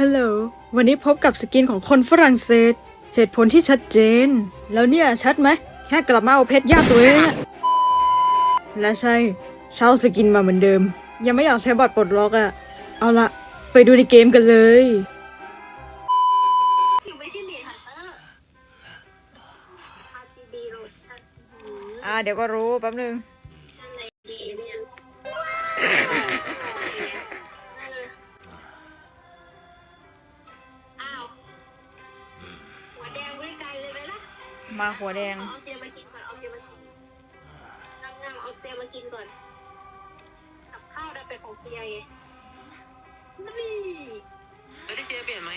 ฮัลโหล วันนี้พบกับสกินของคนฝรั่งเศส เหตุผลที่ชัดเจน แล้วเนี่ยชัดไหม แค่กลับมาเอาเพชรญาติตัวเองอะและใช่ เช่าสกินมาเหมือนเดิม ยังไม่อยากใช้บัตรปลดล็อกอะเอาละไปดูในเกมกันเลยอยู่ไม่ใช่เหรียญฮันเตอร์ RGB โรชั่นอ่าเดี๋ยวก็รู้แป๊บนึง มาหัวแดง เอาเซียมากินก่อน เอาเซียมากินงามงามๆเอาเซียมากินก่อน กับข้าวได้เป็นของเซียไงนี่แล้วที่เจเปลี่ยนไหม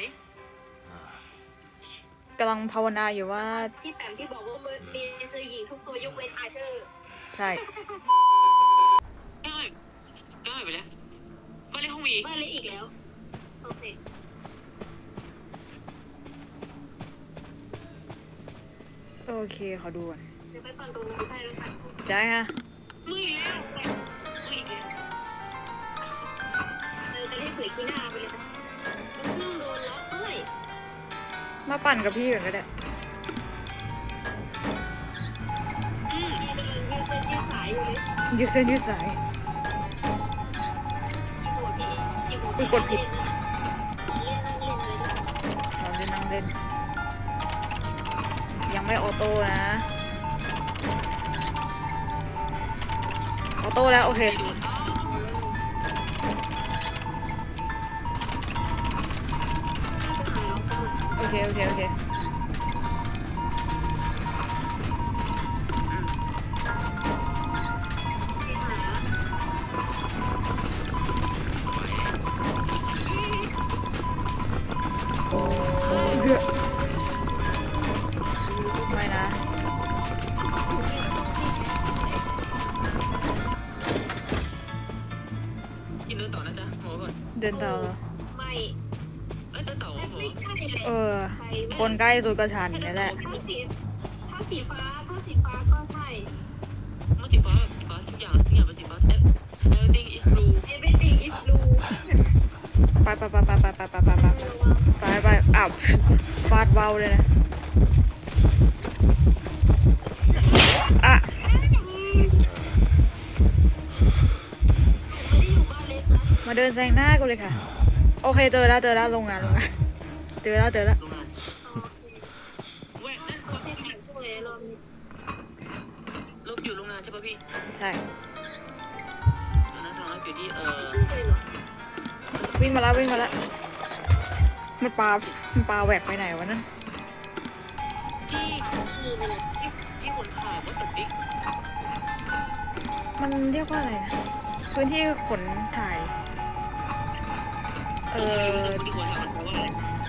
กำลังภาวนาอยู่ว่า ที่แปมที่บอกว่ามีเสื้อหญิงทุกตัวยกเว้นอาเชอร์ ใช่ก้าวก้าวไปแล้วบ้านเลขห้องวีบ้านเล็กอีกแล้ว โอเค โอเคขอดูก่อนเดี๋ยวไปปั่นตรงนู้นให้แล้วกันได้ฮะมืออีกแล้วมืออีกแล้วเออจะได้เผยที่หน้าไปเลยนะแล้วเครื่องโดนล็อกด้วยมาปั่นกับพี่ก่อนก็ได้อืมที่กำลังยืดเส้นยืดสายอยู่เลยยืดเส้นยืดสาย ที่โหดที่ที่โหดอุ๊ยกดผิด เล่นนั่งเล่นอะไรด้วยเราเล่นนั่งเล่น ยังไม่ออโต้นะ ออโต้แล้ว โอเคโดนอ้าวโอเค โอเค โอเค ก่อนเดินต่อเหรอ ไม่เอ้ยเดินต่อหมอไม่ใช่เลยเออคนใกล้สุดก็ฉันนี่แหละ ถ้าสีถ้าสีฟ้าถ้าสีฟ้าก็ใช่เมื่อสีฟ้าฟ้าทุกอย่างทุกอย่างเป็นสีฟ้าเอ๊ะ everything is blue everything is blue ไปไปไปไปไปไปไปไปไปไปไปอ้าวฟาดเบาเลยนะ อะไม่ได้อยู่บ้านเล็กนะ มาเดินแซงหน้ากูเลยค่ะ โอเคเจอแล้วเจอแล้วโรงงานโรงงานเจอแล้วเจอแล้วโรงงานโอเคเว้ยนั่นเขาเป็นหนังพวกเลยรอบนี้ลบอยู่โรงงานใช่ป่ะพี่ใช่ตอนนั้นทางเราอยู่ที่เอ่อไม่เคยหรอวิ่งมาแล้ววิ่งมาแล้วมันปลามันปลาแหวกไปไหนวะนั่นที่คือเลยที่ที่คนขายวัสดุมันเรียกว่าอะไรนะพื้นที่ขนถ่าย เออ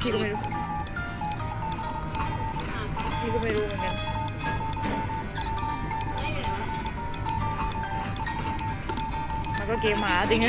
พี่ก็ไม่รู้พี่ก็ไม่รู้เหมือนกันมันก็เกมหมาจริงไง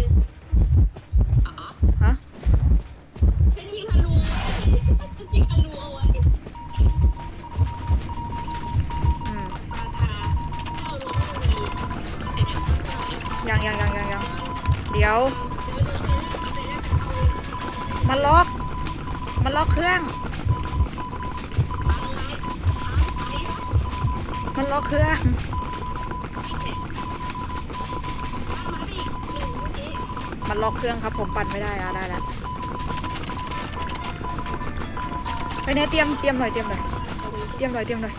มันล็อก มันล็อกเครื่อง มันล็อกเครื่องมันล็อกเครื่องครับ ผมปั่นไม่ได้อะได้แล้วไปเนี่ยเตรียมเตรียมหน่อยเตรียมหน่อยเตรียมหน่อยเตรียมหน่อย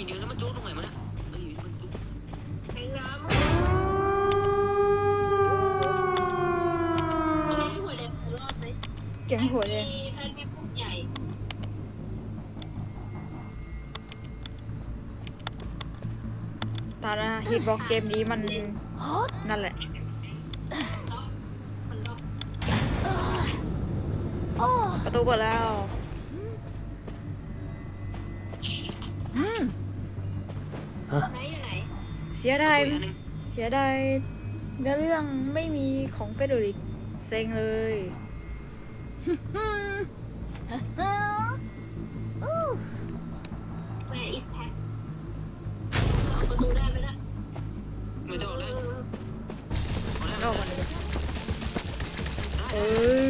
ีเดียวแล้วมันจุกตรงไหนมันอะเอ้ยมันจุกแทงน้หัวแดงรอดไหมเก่งหัวเลยท่านที่ผู้ใหญ่ตานะฮิตบ็อกเกมนี้มันนั่นแหละประตูเปิดแล้ว เสียดายเสียดายเนื้อเรื่องไม่มีของเฟดอริกเซ็งเลยเลยเออ